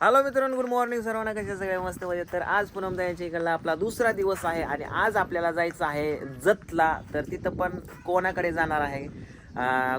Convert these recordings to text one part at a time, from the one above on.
Hello मित्रांनो good morning सर्वांना. कशा सगळे मस्त मजेत. तर आज पूनम यांच्या इकडला आपला दुसरा दिवस आहे आणि आज आपल्याला जायचं आहे जतला. तर तिथं पण कोणाकडे जाणार आहे?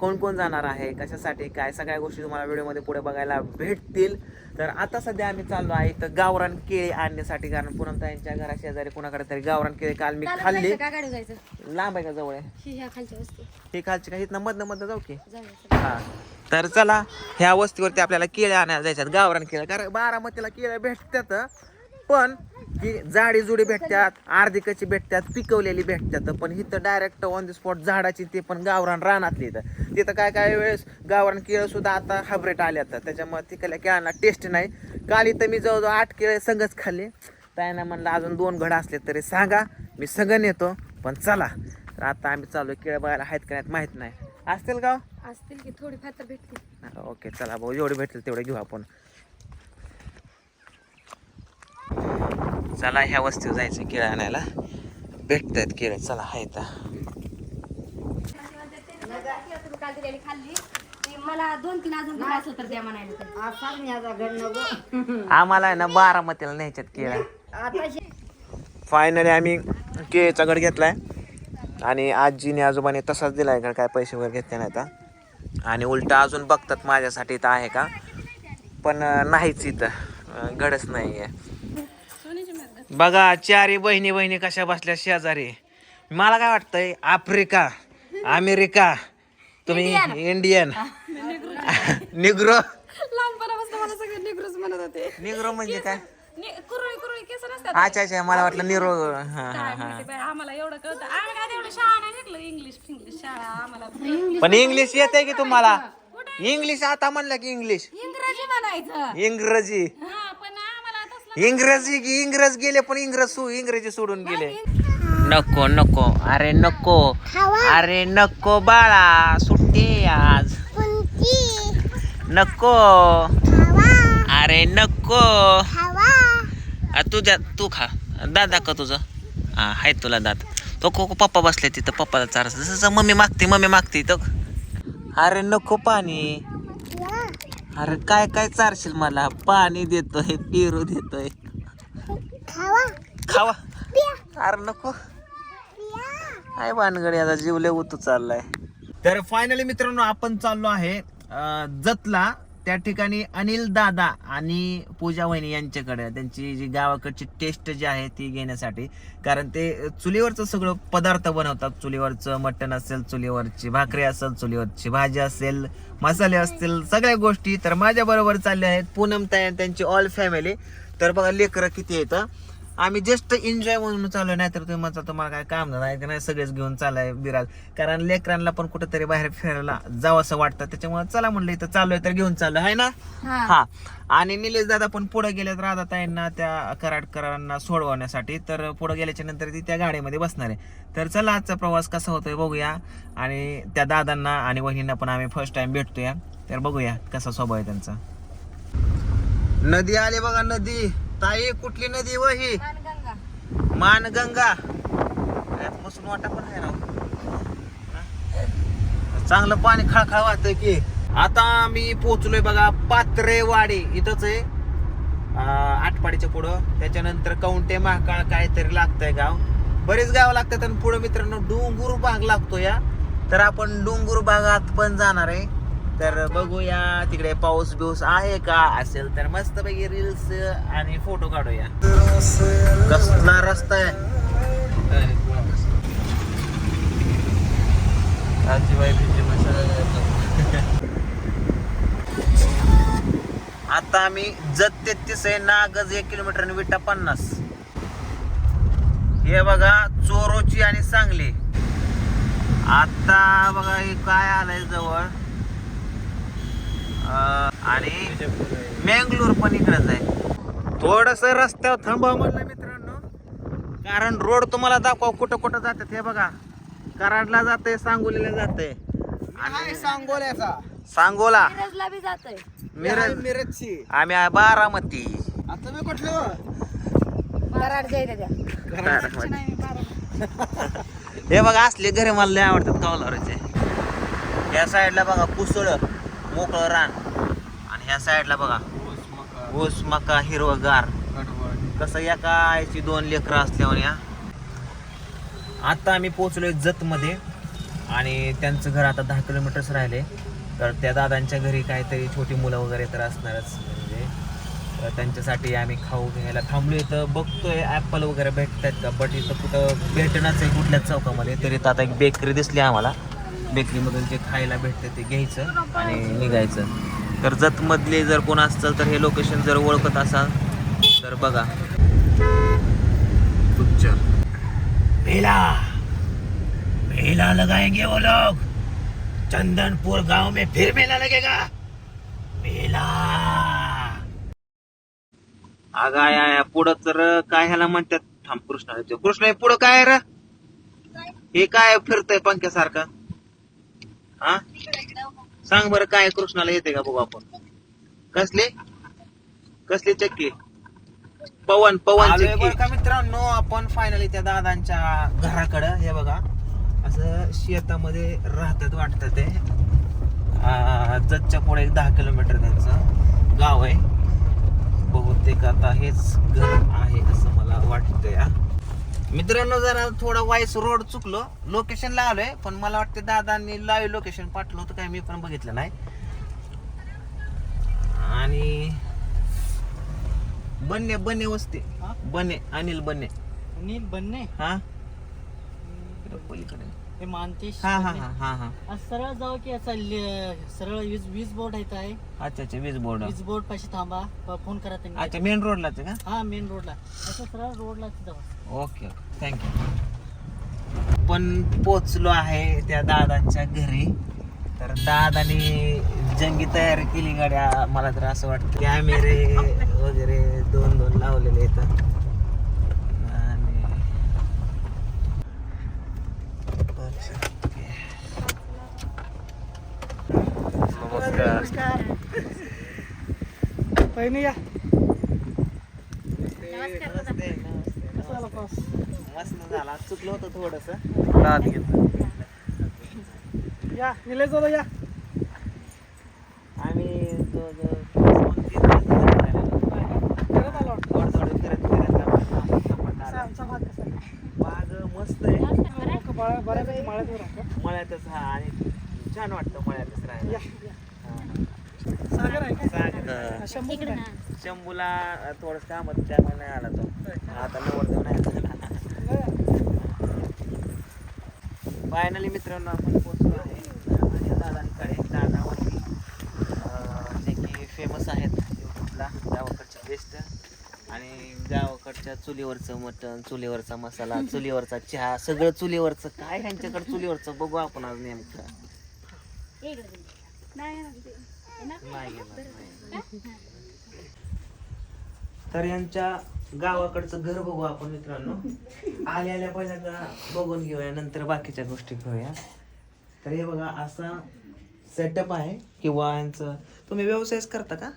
कोण कोण जाणार आहे? कशासाठी? काय? सगळ्या गोष्टी तुम्हाला व्हिडिओमध्ये पुढे बघायला भेटतील. तर आता सध्या आम्ही चाललो आहे तर गावरान केळी आणण्यासाठी. कारण पूनम यांच्या घरा शेजारी कोणाकडे तरी गावरान केळी काल मी खाल्ली. का? लांब आहे का जवळ आहे? ही खालची काही नंबर नंबर जाऊ की? हा. तर चला ह्या वस्तीवरती आपल्याला केळ्या आणायला जायच्यात गावरान केळ्या कारण बारामतीला केळ्या भेटतात पण की जाडी जुडी भेटतात अर्धिकाची भेटतात पिकवलेली भेटतात. पण इथं डायरेक्ट ऑन द स्पॉट झाडाची ते पण गावरान रानातली इथं. तिथं काय काय वेळेस गावरान केळं सुद्धा आता हायब्रेट आल्यात. त्याच्यामुळे तिकडल्या केळांना टेस्ट नाही. काल इथं मी जवळजवळ आठ केळे संघच खाल्ले. त्यानं म्हणलं अजून दोन घड असले तरी सांगा. मी सगळं नेतो पण चला. तर आता आम्ही चालू केळं बघायला आहेत का नाहीत माहीत नाही. असतील का? असतील की थोडी फातर भेटतील ओके चला भाऊ जेवढे भेटतील तेवढे घेऊ आपण. चला ह्या वस्तीवर जायचं केळं आणायला. भेटत आहेत केळं. चला हाय तर तुम्ही काल दिलेली खाल्ली ती मला दोन तीन अजून दिला असलं तर द्या म्हणायला तर. आम्हाला आहे ना बारामतीला न्यायच्यात केळं. फायनली आम्ही केळीचा गड घेतलाय. आणि आजीने आजोबाने तसाच दिलाय गड काय पैसे वगैरे घेतले नाही आता आणि उलटा अजून बघतात माझ्यासाठी इथं आहे का? पण नाहीच इथं. अं, गडच नाही आहे बघा चारी बहिणी बहिणी कशा बसल्या शेजारी. मला काय वाटतंय आफ्रिका अमेरिका तुम्ही इंडियन. निग्रो. निग्रो म्हणजे काय? अच्छा अच्छा मला वाटलं निरो हा हा आम्हाला एवढं कळतं. आम्ही काय तेवढं शाळा नाही शिकलो इंग्लिश इंग्लिश शाळा आम्हाला. पण इंग्लिश येते की तुम्हाला? इंग्लिश आता म्हणलं की इंग्लिश इंग्रजी म्हणायचं. इंग्रजी. हा पण आम्हाला तसलं इंग्रजी की इंग्रज गेले पण इंग्रज सो- इंग्रजी सोडून गेले. नको नको. अरे नको. अरे नको बाळा. सुट्टी आज. नको. अरे नको. तुझ्या तू खा. दादा का तुझं. हा आहे तुला दात. तो को पप्पा बसले तिथं पप्पाला चार जसं मम्मी मागते मम्मी मागते तो अरे नको पाणी. अरे काय काय चारशील मला? पाणी देतोय पिरू देतोय. खावा. अरे नको. काय भानगडी आता जीवले उतू चाललाय. तर फायनली मित्रांनो आपण चाललो आहे जतला. त्या ठिकाणी अनिल दादा आणि पूजा वहिनी यांच्याकडे त्यांची जी गावाकडची टेस्ट जी आहे ती घेण्यासाठी. कारण ते चुलीवरचं सगळं पदार्थ बनवतात. चुलीवरचं मटण असेल चुलीवरची भाकरी असेल चुलीवरची भाजी असेल मसाले असतील सगळ्या गोष्टी. तर माझ्या बरोबर चालल्या आहेत पूनम ताई त्यांची ऑल फॅमिली तर बघा लेकरं किती येतं आम्ही जस्ट एन्जॉय म्हणून चालू नाही तर तुम्ही म्हणता तुम्हाला काय काम नाही का नाही सगळेच घेऊन चालाय बिराज कारण लेकरांना पण कुठेतरी बाहेर फिरायला जावं असं वाटतं. त्याच्यामुळे चला म्हणलं इथं चालू आहे तर घेऊन चालू आहे ना? हा. आणि निलेश दादा पण पुढे गेलेत राधाताईंना त्या कराडकरांना सोडवण्यासाठी. तर पुढे गेल्याच्यानंतर ती त्या गाडीमध्ये बसणार आहे. तर चला आजचा प्रवास कसा होतोय बघूया. आणि त्या दादांना आणि वहिनींना पण आम्ही फर्स्ट टाइम भेटतोय. तर बघूया कसा स्वभाव आहे त्यांचा. नदी आली बघा नदी. ताई कुठली नदी व ही? गंगा मानगंगा. बसून वाटा पण आहे राव हा? चांगलं पाणी खळखळ वाहतंय की. आता आम्ही पोहोचलोय बघा पात्रेवाडी. इथंच आहे. आटपाडीच्या पुढं. त्याच्यानंतर कौंटे महाकाळ काहीतरी लागतंय गाव. बरेच गाव लागतात आणि पुढे मित्रांनो डोंगूर भाग लागतो या. तर आपण डोंगूर भागात पण जाणार आहे. तर बघूया तिकडे पाऊस बिऊस आहे का? असेल तर मस्त पैकी रील्स आणि फोटो काढूया. कसला रस्ता आहे? आता आम्ही जत तेहतीस आहे नागज एक किलोमीटर आणि विटा पन्नास. हे बघा चोरोची आणि सांगली. आता बघा हे काय आलंय जवळ? आणि मेंगलोर पण इकडेच आहे. थोडस रस्त्यावर थांबा म्हणलं मित्रांनो. कारण रोड तुम्हाला दाखवा कुठं कुठं जातात हे बघा. कराडला जाते सांगोलीला जाते आणि सांगोल्याचा. सांगोला. मिरज. मिरजची. आम्ही आहे बारामती. आता मी कुठलं? कराड हे बघा असले घरे मला लय आवडतात कौलावरचे या साईडला बघा पुसळ मोकळं रान. ह्या साईडला बघा. ऊस मका हिरवगार. कसं या कायची दोन लेकरं असल्यावर या. आता आम्ही पोहोचलोय जत मध्ये आणि त्यांचं घर आता दहा किलोमीटर्स राहिले. तर त्या दादांच्या घरी काहीतरी छोटी मुलं वगैरे तर असणारच. म्हणजे तर त्यांच्यासाठी आम्ही खाऊ घ्यायला थांबलो इथं बघतोय ॲपल वगैरे भेटतात का? बट इथं कुठं भेटणारच आहे कुठल्याच चौकामध्ये. तरी इथं आता एक बेकरी दिसली आम्हाला. बेकरीमधून जे खायला भेटतं ते घ्यायचं आणि निघायचं. तर जतमधले जर कोण असतं तर हे लोकेशन जर ओळखत असाल तर बघा. पिक्चर मेला. मेला लगाएंगे वो लोग. चंदनपुर गांव में फिर मेला लगेगा. मेला. अगं आय आय पुढं तर काय ह्याला म्हणतात? थांब कृष्णा. कृष्णा हे पुढं काय रे? हे काय फिरतय पंख्यासारखं? हा? सांग बरं काय कृष्णाला येते का बघू आपण. कसली? कसली चक्की? पवन पवन बरं का मित्रांनो आपण फायनली त्या दादांच्या घराकडं हे बघा. असं शेतामध्ये राहतात वाटतं ते. आ, जतच्या पुढे एक दहा किलोमीटर त्यांचं गाव आहे. बहुतेक आता हेच घर आहे असं मला वाटतंय. हा. मित्रांनो जरा थोडा वाईस रोड चुकलो. लोकेशन लावलंय पण मला वाटतं दादांनी लाईव्ह लोकेशन पाठवलं होतं काय मी पण बघितलं नाही. आणि बन्ने बन्ने वस्ती. हा? बने अनिल बन्ने. नील बनणे हा? इकडं पलीकडे. हे मानतेश हा हा हा हा हा. आज सरळ जाऊ की असा ल- सरळ वीज वीज बोर्ड येत आहे. अच्छा अच्छा वीज बोर्ड. वीज बोर्ड पाशी थांबा प- फोन करा त्यांनी. अच्छा मेन रोडलाच आहे हा मेन रोडला असं सरळ रोडला जाऊ का ओके ओके. थँक्यू पण पोचलो आहे त्या दादांच्या घरी. तर दादानी जंगी तयारी केली गाड्या. मला तर असं वाटतं कॅमेरे वगैरे दोन दोन लावलेले आहेत आणि अच्छा, ओके. नमस्कार पहिली या? मस्त झाला. चुकलं होतं थोडस. घेतलं. या निलेश दादा या. आम्ही जो- जो- मस्त आहे. बऱ्यापैकी माळ्यात राहतात मळ्यातच हा आणि छान वाटतं मळ्यातच राहायला. या. हा. सागर आहे का सागर. हा, शंभू कुठे आहे? शंभूला थोडस काम होतं त्यामुळे नाही आला तो आता नवरदेव नाही फायनली मित्रांनो आपण पोहोचलो आहे माझ्या दादांकडे दादावरती अं, जे की फेमस आहेत यूट्यूबला गावाकडचे बेस्ट आणि गावाकडच्या चुलीवरचं मटण चुलीवरचा मसाला चुलीवरचा चहा सगळं चुलीवरचं काय ह्यांच्याकडे चुलीवरचं बघू आपण आज नेमकं तर यांच्या गावाकडचं घर बघू आपण मित्रांनो. आल्या आल्या पहिल्यांदा बघून घेऊया नंतर बाकीच्या गोष्टी घेऊया तर हे बघा असा सेटअप आहे. किंवा यांचं तुम्ही व्यवसायच करता का?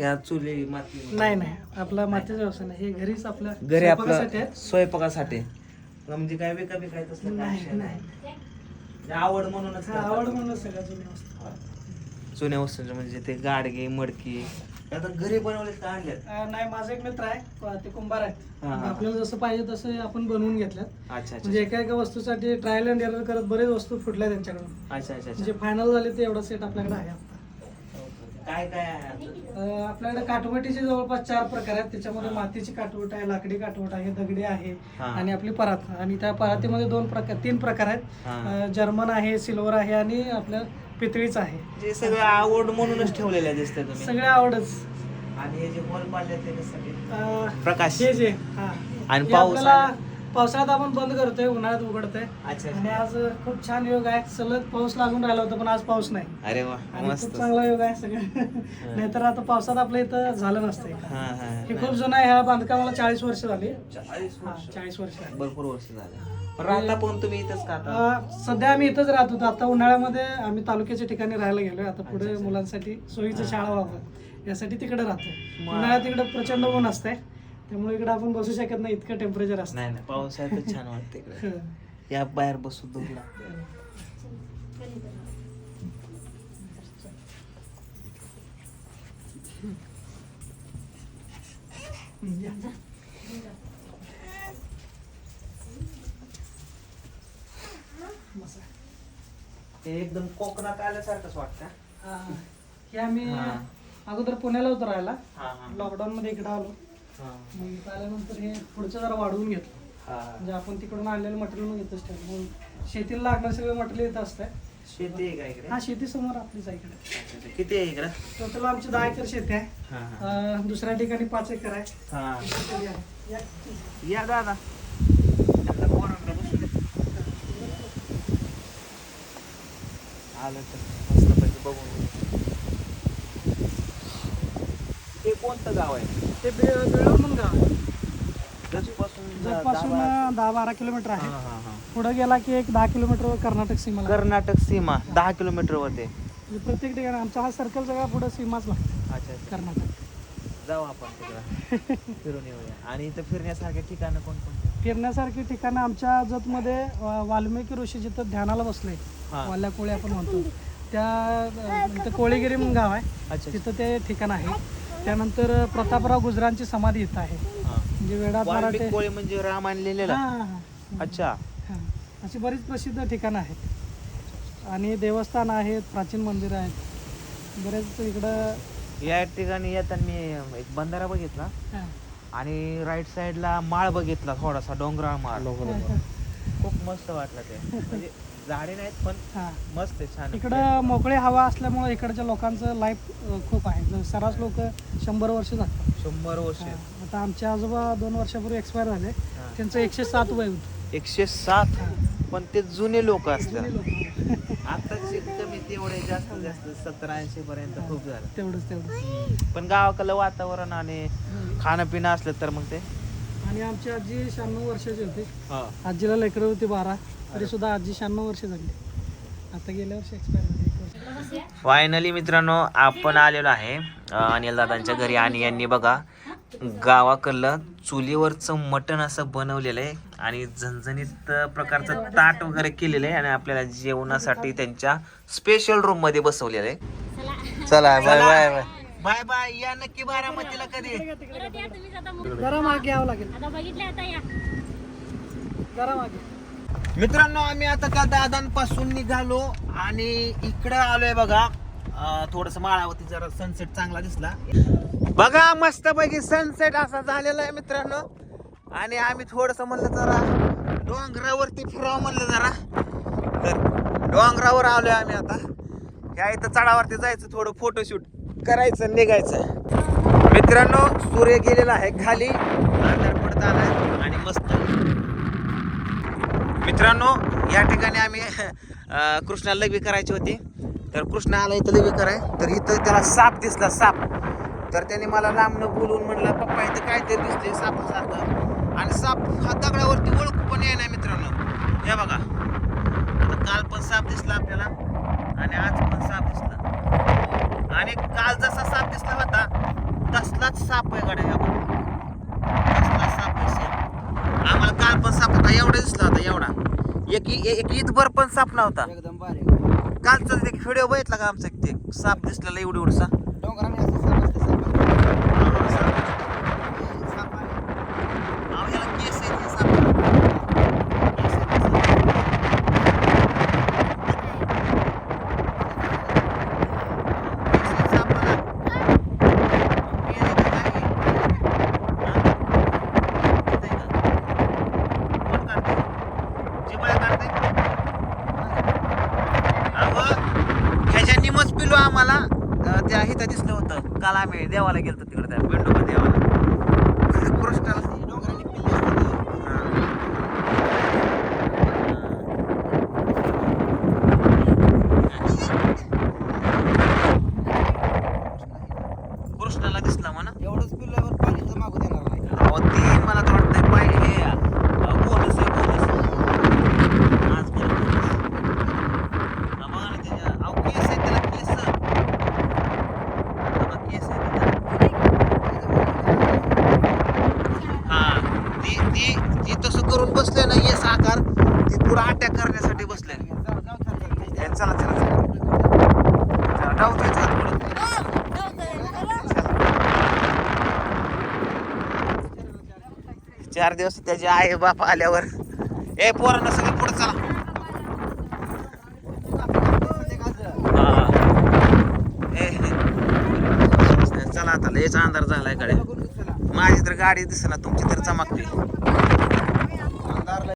या चुली माती? नाही नाही. आपला मातीचा व्यवसाय नाही. हे घरीच आपल्या घरी आपलं स्वयंपाकासाठी म्हणजे काय विका काय नाही. आवड म्हणूनच हा, करता. आवड म्हणून सगळ्या जुन्या वस्तू. जुन्या वस्तूंचे म्हणजे ते गाडगे मडकी. आता घरी बनवले का आणल्यात? अं, नाही माझा एक मित्र आहे क- ते कुंभार आहेत. हा, हा. आपल्याला जसं पाहिजे तसं आपण बनवून घेतल्यात. अच्छा अच्छा म्हणजे एका एका वस्तूसाठी ट्रायल अँड एरर करत बरेच वस्तू फुटल्या त्यांच्याकडून. अच्छा अच्छा म्हणजे अच्छा फायनल झाले ते एवढा सेट आपल्याकडे आहे. काय काय आहे आता? अं, आपल्याकडे काठवटीचे जवळपास चार प्रकार आहेत त्याच्यामध्ये मातीची काठवट आहे लाकडी काठवट आहे दगडी आहे हा. आणि आपली परात आणि त्या परातीमध्ये दोन प्रकार तीन प्रकार आहेत हा. अं, जर्मन आहे सिल्वर आहे आणि आपलं पितळीचं आहे जे सगळं आवड म्हणूनच ठेवलेलं दिसतंय तुम्ही सगळे आवडच आणि हे जे होल पाडले ते? अं, प्रकाश हे जे हा आणि हे पाऊस आपल्याला आला. पावसाळ्यात आपण बंद करतोय उन्हाळ्यात उघडतोय. अच्छा. आणि अच्छा. आज खूप छान योग आहे. सलग पाऊस लागून राहिला होता पण आज पाऊस नाही. अरे वा आणि मस्त खूप चांगला योग आहे सगळं. नाहीतर आता पावसात आपल्या इथं झालं नसतं. हा हा. हे खूप जुनं आहे ह्या बांधकामाला चाळीस वर्ष झाली. चाळीस हा वर्ष. चाळीस वर्ष आहे. भरपूर वर्ष झाले. पण राहता पण तुम्ही इथंच का आता? अं, सध्या आम्ही इथंच राहत होतो. आता उन्हाळ्यामध्ये आम्ही तालुक्याच्या ठिकाणी राहायला गेलोय. आता पुढे. मुलांसाठी सोयीचं शाळा व्हावं यासाठी तिकडे राहतो. उन्हाळ्यात इकडे प्रचंड ऊन असतंय. त्यामुळे इकडे आपण बसू शकत नाही इतकं टेम्परेचर असतं. नाही नाही पावसाळ्यात छान वाटतं इकडे. या बाहेर बसू दूर लागतं. ते एकदम कोकणात आल्यासारखंच वाटतं. हा. हे आम्ही हा. अगोदर पुण्याला होतो राहायला. हा हा. लॉकडाऊन मध्ये इकडे आलो. हा मग इथं आल्यानंतर हे पुढचं जरा वाढवून घेतलं हा. म्हणजे आपण तिकडून आणलेलं मटेरियल मग येतच ठेवलं मग शेतीला लागणार सगळं मटेरियल येत असतंय. शेती आहे का इकडे? हा शेती समोर आपलीच आहे इकडे. किती आहे इकडे? टोटल आमची दहा एकर शेती आहे. हा अं, दुसऱ्या ठिकाणी पाच एकर आहे. हा. आहे. या. या दादा. त्यांना. आलं तर मस्तपैकी बघून घेऊ. हे कोणतं गाव आहे? ते म्हणून गाव आहे. जगपासून दहा बारा किलोमीटर आहे. हा हा हा. पुढे गेला की एक दहा किलोमीटर कर्नाटक सीमा लागते. कर्नाटक सीमा दहा किलोमीटर वरते म्हणजे प्रत्येक ठिकाणी आमचा हा सर्कल सगळा पुढे सीमाच लागतो. अच्छा अच्छा. कर्नाटक. जाऊ आपण तिकडं. फिरून येऊया. आणि इथं फिरण्यासारखे ठिकाणं कोणकोणते? फिरण्यासारखी ठिकाणं आमच्या जतमध्ये अं, वाल्मिकी ऋषी जिथं ध्यानाला बसले हा. वाल्या कोळी आपण म्हणतो. त्या अं, इथं कोळीगिरी म्हणून गाव आहे. अच्छा. तिथं ते ठिकाण आहे. त्यानंतर प्रतापराव गुजरांची समाधी इथं आहे. हा. म्हणजे वाल्मिक मराठे कोळी म्हणजे हा, हा. अच्छा. हा. अशी बरीच प्रसिद्ध ठिकाणं आहेत. आणि देवस्थान आहेत प्राचीन मंदिर आहेत. बरेच इकडं या ठिकाणी येताना मी एक बंधारा बघितला. हा. आणि राईट साईडला माळ बघितला थोडासा डोंगराळ माळ. खूप मस्त वाटलं ते. म्हणजे झाडे नाहीत पण हा. मस्त आहे छान इकडं मोकळी हवा असल्यामुळे इकडच्या लोकांचं लाईफ खूप आहे. जर सरास लोक शंभर वर्ष जगतात शंभर वर्ष. हा. आता आमचे आजोबा दोन वर्षापूर्वी एक्सपायर झाले. हा. त्यांचं एकशे सात वय होतं. एकशे सात? पण ते जुने लोक असतात जुने लोक आताचे कमी तेवढे जास्त जास्त सत्तर ऐंशी पर्यंत खूप झालं. तेवढंच तेवढंच. पण गावाकडलं वातावरण आणि खाणं पिणं असलं तर मग ते आणि आमची आजी शहाण्णव वर्षाची होती. आजीला लेकरं होती बारा. तरी सुद्धा आजी शहाण्णव वर्ष झाली. आता गेल्या वर्षी एक्सपायर झाली. एक वर्ष. फायनली मित्रांनो आपण आलेलो आहे अनिल दादांच्या घरी. आणि यांनी बघा गावाकडलं चुलीवरचं मटण असं बनवलेलं आहे. आणि झणझणीत प्रकारचं ताट वगैरे केलेलं आहे. आणि आपल्याला जेवणासाठी त्यांच्या स्पेशल रूममध्ये बसवलेलं आहे. चला. Bye bye bye bye bye या नक्की बारामतीला कधी? जरा मागे यावं लागेल. जरा मागे. मित्रांनो आम्ही आता त्या दादांपासून निघालो आणि इकडं आलोय बघा. थोडस माळावरती जरा सनसेट चांगला दिसला. बघा मस्त पैकी सनसेट असा झालेला आहे मित्रांनो. आणि आम्ही थोडस म्हणलं जरा डोंगरावरती फिरावं म्हणलं जरा. तर डोंगरावर आलोय आम्ही आता. ह्या इथं चढावरती जायचं थोडं फोटोशूट करायचं निघायचं. मित्रांनो सूर्य गेलेला आहे खाली. आधार पडत आणि मस्त. मित्रांनो या ठिकाणी आम्ही कृष्णा कृष्णाला लघवी करायची होती. तर कृष्णा आला इथं लघवी कराय. तर इथं त्याला साप दिसला साप. तर त्याने मला लांबणं बोलून म्हणलं पप्पा इथं काय ते दिसते सापासारखं. आणि साप हा दगडावरती ओळखू पण येणार मित्रांनो. हे बघा. आता काल पण साप दिसला आपल्याला. आणि आज पण साप दिसला. आणि काल जसा साप दिसला होता तसलाच साप आहे गाड्या तसला साप आहे. आम्हाला काल पण साप होता एवढा दिसला होता एवढा. एक एक ईदभर पण साप नव्हता. एकदम बारीक कालचा एक व्हिडिओ बघितला का आमचा ते? साप दिसलेला एवढी एवढसा गेलतो साठी बसले. चला चला चला डावतोय चार दिवस त्याचे आई बाप आल्यावर. ए पोरांना सगळं पुढे चला. चला आता लयच अंधार झालायकडे माझी तर गाडी दिसना तुमची तर चमकली.